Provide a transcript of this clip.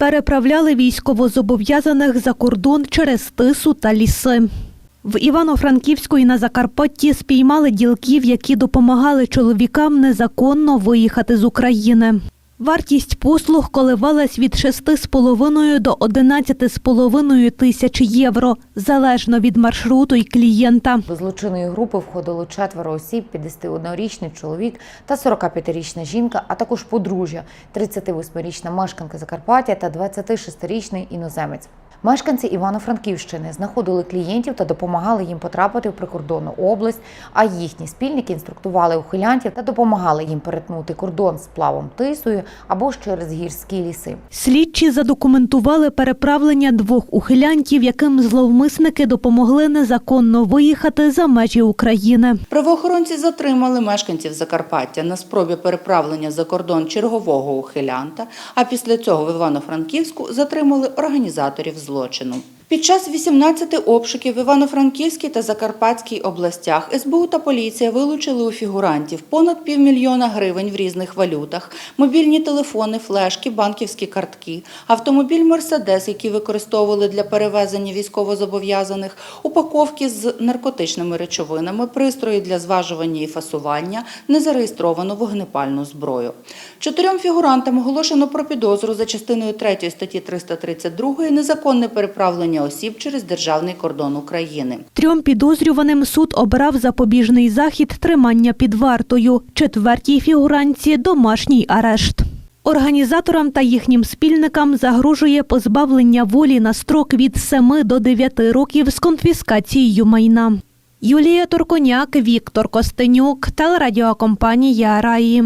переправляли військовозобов'язаних за кордон через тису та ліси. В Івано-Франківську і на Закарпатті спіймали ділків, які допомагали чоловікам незаконно виїхати з України. Вартість послуг коливалась від 6,5 до 11,5 тисяч євро, залежно від маршруту і клієнта. До злочинної групи входило четверо осіб, 51-річний чоловік та 45-річна жінка, а також подружжя, 38-річна мешканка Закарпаття та 26-річний іноземець. Мешканці Івано-Франківщини знаходили клієнтів та допомагали їм потрапити в прикордонну область, а їхні спільники інструктували ухилянтів та допомагали їм перетнути кордон з плавом Тисою або ж через гірські ліси. Слідчі задокументували переправлення двох ухилянтів, яким зловмисники допомогли незаконно виїхати за межі України. Правоохоронці затримали мешканців Закарпаття на спробі переправлення за кордон чергового ухилянта, а після цього в Івано-Франківську затримали організаторів злочину. Під час 18 обшуків в Івано-Франківській та Закарпатській областях СБУ та поліція вилучили у фігурантів понад півмільйона гривень в різних валютах, мобільні телефони, флешки, банківські картки, автомобіль Мерседес, який використовували для перевезення військовозобов'язаних, упаковки з наркотичними речовинами, пристрої для зважування і фасування, незареєстровану вогнепальну зброю. Чотирьом фігурантам оголошено про підозру за частиною 3 статті 332 незаконне переправлення осіб через державний кордон України. Трьом підозрюваним суд обрав запобіжний захід тримання під вартою. Четвертій фігуранці – домашній арешт. Організаторам та їхнім спільникам загрожує позбавлення волі на строк від 7 до 9 років з конфіскацією майна. Юлія Турконяк, Віктор Костенюк, телерадіокомпанія Раї.